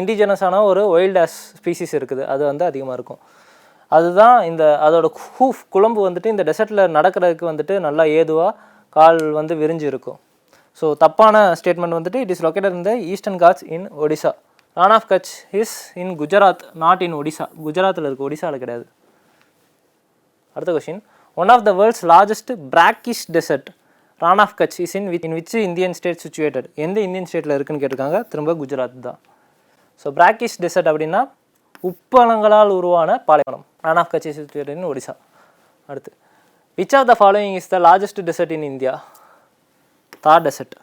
இண்டிஜினஸான ஒரு வைல்டாஸ் ஸ்பீசிஸ் இருக்குது. அது வந்து அதிகமாக இருக்கும். அதுதான் இந்த அதோட ஹூஃப் குழம்பு வந்துட்டு இந்த டெசர்ட்டில் நடக்கிறதுக்கு வந்துட்டு நல்லா ஏதுவாக கால் வந்து விரிஞ்சு இருக்கும் ஸோ தப்பான ஸ்டேட்மெண்ட் வந்துட்டு it is located in the eastern Ghats in Odisha Rann of Kutch is in Gujarat not in Odisha குஜராத்தில் இருக்குது ஒடிசாவில் கிடையாது. அடுத்த question one of the world's largest brackish desert Rann of Kutch is in with in which Indian state situated எந்த இந்தியன் ஸ்டேட்டில் இருக்குன்னு கேட்டிருக்காங்க? திரும்ப குஜராத் தான். ஸோ பிராக்கிஷ் டெசர்ட் அப்படின்னா உப்பளங்களால் உருவான பாலைவனம். Rann of Kutch is situated in Odisha அடுத்து. Which of the following is the largest desert in India Thar desert.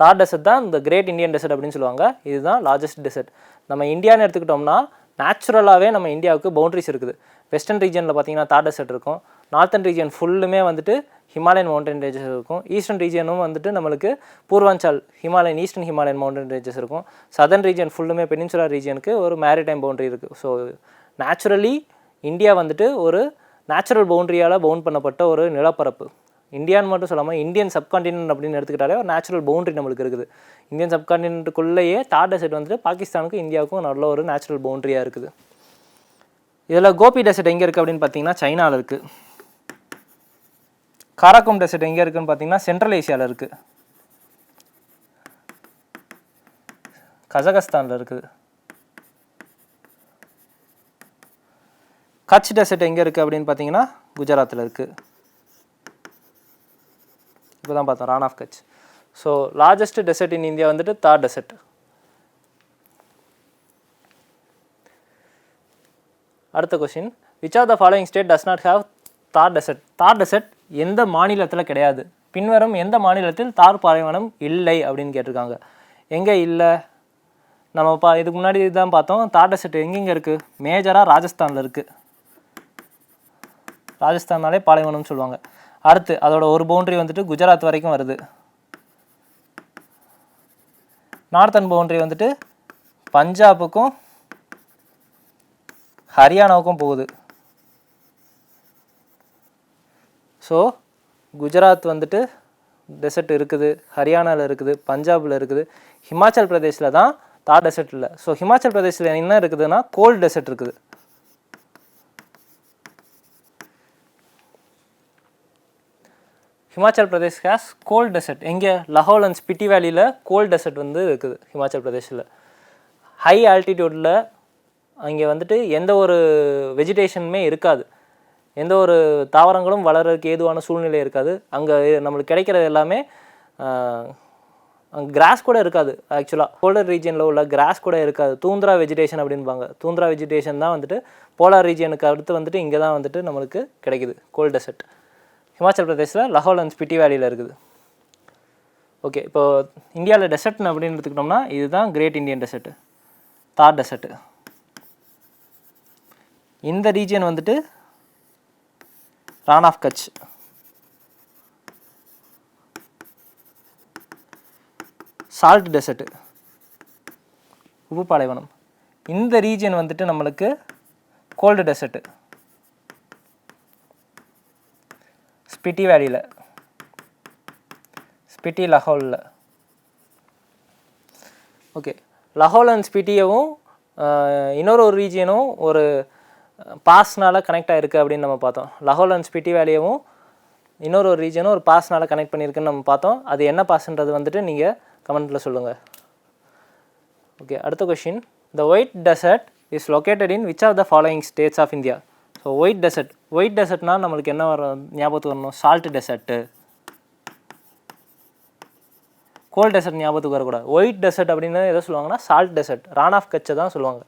Thar desert தான் இந்த கிரேட் இந்தியன் டெசர்ட் அப்படின்னு சொல்லுவாங்க. இதுதான் லார்ஜஸ்ட் டெசர்ட் நம்ம இந்தியான்னு எடுத்துக்கிட்டோம்னா நேச்சுரலாகவே நம்ம இந்தியாவுக்கு பவுண்டரிஸ் இருக்குது. வெஸ்டர்ன் ரீஜனில் பார்த்தீங்கன்னா தார் டெசர்ட் இருக்கும். நார்த்தன் ரீஜன் ஃபுல்லுமே வந்துட்டு ஹிமாலயன் மவுண்டன் ரேஞ்சஸ் இருக்கும். ஈஸ்டர்ன் ரீஜனும் வந்துட்டு நம்மளுக்கு Purvanchal Himalayan eastern Himalayan mountain ranges இருக்கும். சதர்ன் ரீஜன் ஃபுல்லுமே பெனின்சுலா ரீஜனுக்கு ஒரு மேரிடைம் பவுண்ட்ரி இருக்குது ஸோ நேச்சுரலி இந்தியா வந்துட்டு ஒரு நேச்சுரல் பவுண்டரியால் பவுண்ட் பண்ணப்பட்ட ஒரு நிலப்பரப்பு. இந்தியான்னு மட்டும் சொல்லாமல் இந்தியன் சப்கான்டினென்ட் அப்படின்னு எடுத்துக்கிட்டாலே ஒரு நேச்சுரல் பவுண்ட்ரி நம்மளுக்கு இருக்குது. இந்தியன் சப்கான்டினென்ட்டுக்குள்ளேயே தார் டெசர்ட் வந்துட்டு பாகிஸ்தானுக்கும் இந்தியாவுக்கும் நல்ல ஒரு நேச்சுரல் பவுண்டரியாக இருக்குது. இதில் கோபி டெசர்ட் எங்கே இருக்குது அப்படின்னு பார்த்தீங்கன்னா சைனாவில் இருக்குது காராக்கும் டெசர்ட் எங்கே இருக்குன்னு பார்த்தீங்கன்னா சென்ட்ரல் ஏசியாவில் இருக்குது கஜகஸ்தானில் இருக்குது கட்ச் டெசர்ட் எங்கே இருக்குது அப்படின்னு பார்த்தீங்கன்னா குஜராத்தில் இருக்குது இப்போ தான் பார்த்தோம் Rann of Kutch so largest desert in India வந்துட்டு தார் டெசர்ட் அடுத்த question which are the following state does not have Thar desert Thar desert எந்த மாநிலத்தில் கிடையாது. பின்வரும் எந்த மாநிலத்தில் தார் பாலைவனம் இல்லை அப்படின்னு கேட்டிருக்காங்க. எங்கே இல்லை? நம்ம பா இதுக்கு முன்னாடி தான் பார்த்தோம். தார் டெசர்ட் எங்கெங்கே இருக்குது மேஜராக ராஜஸ்தானில் இருக்குது ராஜஸ்தான்னாலே பாலைவனம்னு சொல்லுவாங்க. அடுத்து அதோட ஒரு பவுண்டரி வந்துட்டு குஜராத் வரைக்கும் வருது. நார்த்தன் பவுண்டரி வந்துட்டு பஞ்சாபுக்கும் ஹரியானாவுக்கும் போகுது. ஸோ குஜராத் வந்துட்டு டெசர்ட் இருக்குது ஹரியானாவில் இருக்குது பஞ்சாபில் இருக்குது. ஹிமாச்சல் பிரதேஷில் தான் தார் டெசர்ட் இல்லை. ஸோ ஹிமாச்சல் பிரதேஷில் என்ன இருக்குதுன்னா கோல்டு டெசர்ட் இருக்குது. Himachal Pradesh has cold desert எங்கே லஹோல் அண்ட் ஸ்பிட்டி வேலியில் கோல்ட் டெசர்ட் வந்து இருக்குது ஹிமாச்சல் பிரதேஷில் ஹை ஆல்டிடியூட்டில் அங்கே வந்துட்டு எந்த ஒரு வெஜிடேஷனுமே இருக்காது. எந்த ஒரு தாவரங்களும் வளர்கிறதுக்கு ஏதுவான சூழ்நிலை இருக்காது. அங்கே நம்மளுக்கு கிடைக்கிறது எல்லாமே அங்கே கிராஸ் கூட இருக்காது ஆக்சுவலாக போலர் ரீஜியனில் உள்ள கிராஸ் கூட இருக்காது. தூந்திரா வெஜிடேஷன் அப்படின்பாங்க. தூந்திரா வெஜிடேஷன் தான் வந்துட்டு போலார் ரீஜியனுக்கு அடுத்து வந்துட்டு இங்கே தான் வந்துட்டு நம்மளுக்கு கிடைக்குது கோல்ட் டெசர்ட் ஹிமாச்சல் பிரதேசில் லஹோல் அண்ட் ஸ்பிட்டி வேலியில் இருக்குது. ஓகே இப்போது இந்தியாவில் டெசர்ட்னு அப்படின்னு எடுத்துக்கிட்டோம்னா இதுதான் great Indian desert Thar desert இந்த ரீஜியன் வந்துட்டு Rann of Kutch salt desert உப்பு பாலைவனம் இந்த ரீஜியன் வந்துட்டு நம்மளுக்கு கோல்டு டெசர்ட்டு ஸ்பிட்டி வேலியில் ஸ்பிட்டி லஹோலில் ஓகே லஹோல் அண்ட் ஸ்பிட்டியவும் இன்னொரு ஒரு ரீஜியனும் ஒரு பாஸ்னால் கனெக்ட் ஆகிருக்கு அப்படின்னு நம்ம பார்த்தோம். லஹோல் அண்ட் ஸ்பிட்டி வேலியவும் இன்னொரு ஒரு ரீஜனும் ஒரு பாஸ்னால் கனெக்ட் பண்ணியிருக்குன்னு நம்ம பார்த்தோம். அது என்ன பாஸ்ன்றது வந்துட்டு நீங்கள் கமெண்ட்டில் சொல்லுங்கள் ஓகே அடுத்த question the white desert is located in which of the following states of India so white desert white டெசர்ட்னா நம்மளுக்கு என்ன வர ஞாபகத்துக்கு வரணும்? சால்ட் டெசர்ட்டு கோல்ட் டெசர்ட் ஞாபகத்துக்கு வரக்கூடாது. ஒயிட் டெசர்ட் அப்படின்னு எதை சொல்லுவாங்கன்னா சால்ட் டெசர்ட் ரான் ஆஃப் கச்சை தான் சொல்லுவாங்க.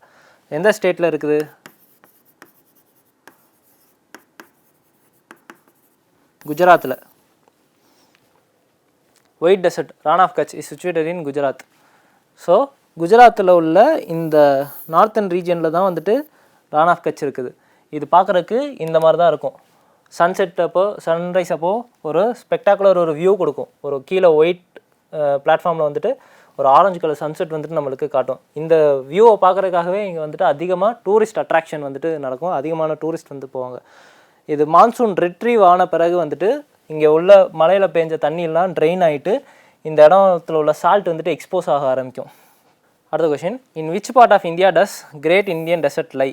எந்த ஸ்டேட்டில் இருக்குது? குஜராத்தில் white desert Rann of Kutch is situated in Gujarat so குஜராத்தில் உள்ள இந்த நார்த்தன் ரீஜனில் தான் வந்துட்டு ரான் ஆஃப் கட்ச் இருக்குது. இது பார்க்குறதுக்கு இந்த மாதிரி தான் இருக்கும். சன்செட் அப்போ சன்ரைஸ் அப்போ ஒரு ஸ்பெக்டாகுலர் ஒரு வியூ கொடுக்கும். ஒரு கீழே ஒயிட் பிளாட்ஃபார்மில் வந்துட்டு ஒரு ஆரஞ்சு கலர் சன்செட் வந்துட்டு நம்மளுக்கு காட்டும். இந்த வியூவை பார்க்குறதுக்காகவே இங்கே வந்துட்டு அதிகமாக டூரிஸ்ட் அட்ராக்ஷன் வந்துட்டு நடக்கும். அதிகமான டூரிஸ்ட் வந்து போவாங்க. இது மான்சூன் ரிட்ரீவ் ஆன பிறகு வந்துட்டு இங்கே உள்ள மலையில் பெஞ்ச தண்ணியெல்லாம் ட்ரெயின் ஆகிட்டு இந்த இடத்துல உள்ள சால்ட் வந்துட்டு எக்ஸ்போஸ் ஆக ஆரம்பிக்கும். அடுத்த question in which part of India does great Indian desert lie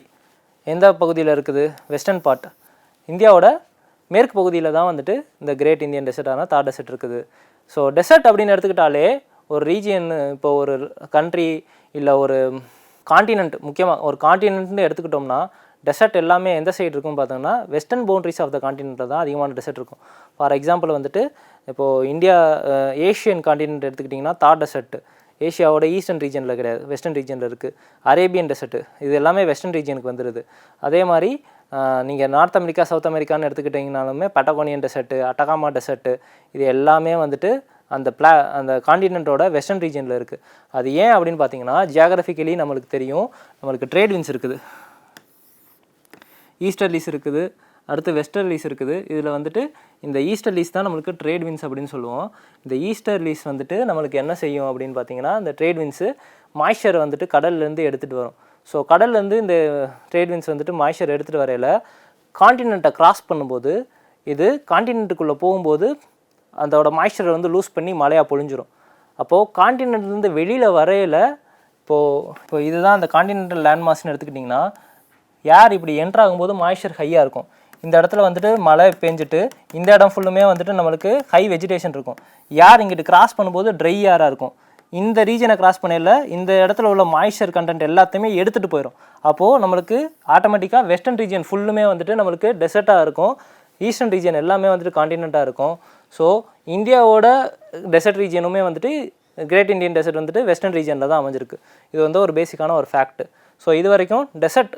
எந்த பகுதியில் இருக்குது? வெஸ்டர்ன் பார்ட் இந்தியாவோட மேற்கு பகுதியில் தான் வந்துட்டு இந்த கிரேட் இந்தியன் டெசர்ட்டான தார் டெசர்ட் இருக்குது. ஸோ டெசர்ட் அப்படின்னு எடுத்துக்கிட்டாலே ஒரு ரீஜியன் இப்போ ஒரு கண்ட்ரி இல்லை ஒரு காண்டினென்ட் முக்கியமாக ஒரு காண்டினென்ட்னு எடுத்துக்கிட்டோம்னா டெசர்ட் எல்லாமே எந்த சைடு இருக்கும் பார்த்தோம்னா வெஸ்டர்ன் பவுண்ட்ரிஸ் ஆஃப் த காண்டினென்ட்டில் தான் அதிகமான டெசர்ட் இருக்கும். ஃபார் எக்ஸாம்பிள் வந்துட்டு இப்போது இந்தியா ஏஷியன் காண்டினென்ட் எடுத்துக்கிட்டிங்கன்னா தார் டெசர்ட் ஏஷியாவோட ஈஸ்டர்ன் ரீஜனில் கிடையாது வெஸ்டர்ன் ரீஜனில் இருக்குது அரேபியன் டெசர்ட்டு இது எல்லாமே வெஸ்டர்ன் ரீஜனுக்கு வந்துடுது அதே மாதிரி நீங்கள் நார்த் அமெரிக்கா சவுத் அமெரிக்கான்னு எடுத்துக்கிட்டிங்கனாலுமே பட்டகோனியன் டெசர்ட்டு அட்டகாமா டெசர்ட்டு இது எல்லாமே வந்துட்டு அந்த பிளா அந்த காண்டினென்ட்டோட வெஸ்டர்ன் ரீஜனில் இருக்குது அது ஏன் அப்படின்னு பார்த்தீங்கன்னா ஜியாகிரபிக்கலி நம்மளுக்கு தெரியும். நம்மளுக்கு ட்ரேட் வின்ஸ் இருக்குது. ஈஸ்டர்லிஸ் இருக்குது. அடுத்து வெஸ்டர் லீஸ் இருக்குது. இதில் வந்துட்டு இந்த ஈஸ்டர் லீஸ் தான் நம்மளுக்கு ட்ரேட் வின்ஸ் அப்படின்னு சொல்லுவோம். இந்த ஈஸ்டர் லீஸ் வந்துட்டு நம்மளுக்கு என்ன செய்யும் அப்படின்னு பார்த்தீங்கன்னா இந்த ட்ரேட் வின்ஸு மாய்ச்சர் வந்துட்டு கடல்லேருந்து எடுத்துகிட்டு வரும். ஸோ கடல்லேருந்து இந்த ட்ரேட் வின்ஸ் வந்துட்டு மாய்ச்சர் எடுத்துகிட்டு வரையில் காண்டினெண்ட்டை கிராஸ் பண்ணும்போது இது காண்டினென்ட்டுக்குள்ளே போகும்போது அதோட மாய்ச்சரை வந்து லூஸ் பண்ணி மழையாக பொழிஞ்சிரும். அப்போது காண்டினென்ட்லேருந்து வெளியில் வரையில் இப்போது இப்போ இதுதான் அந்த காண்டினென்டல் லேண்ட்மாஸ்னு எடுத்துக்கிட்டிங்கன்னா யார் இப்படி என்ட்ராகும்போது மாய்ச்சர் ஹையாக இருக்கும்? இந்த இடத்துல வந்துட்டு மழை பெஞ்சிட்டு இந்த இடம் ஃபுல்லுமே வந்துட்டு நம்மளுக்கு ஹை வெஜிடேஷன் இருக்கும். யார் இங்கிட்டு கிராஸ் பண்ணும்போது ட்ரை ஏராக இருக்கும். இந்த ரீஜனை கிராஸ் பண்ணல இந்த இடத்துல உள்ள மாய்ஸ்சர் கண்டென்ட் எல்லாத்தையுமே எடுத்துகிட்டு போயிடும் அப்போது நம்மளுக்கு ஆட்டோமேட்டிக்காக வெஸ்டர்ன் ரீஜன் ஃபுல்லுமே வந்துட்டு நம்மளுக்கு டெசர்ட்டாக இருக்கும். ஈஸ்டர்ன் ரீஜன் எல்லாமே வந்துட்டு காண்டினெண்ட்டாக இருக்கும். ஸோ இந்தியாவோட டெசர்ட் ரீஜனுமே வந்துட்டு கிரேட் இந்தியன் டெசர்ட் வந்துட்டு வெஸ்டர்ன் ரீஜனில் தான் அமைஞ்சிருக்கு. இது வந்து ஒரு பேசிக்கான ஒரு ஃபேக்ட் ஸோ இது வரைக்கும் டெசர்ட்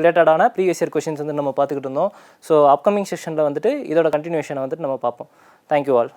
ரிலேட்டடான ப்ரீவியஸ் இயர் கொஷின்ஸ் வந்து நம்ம பார்த்துக்கிட்டு இருந்தோம். ஸோ அப்கமிங் செஷனில் வந்துட்டு இதோட கண்டினியூஷனை வந்துட்டு நம்ம பார்ப்போம். Thank you all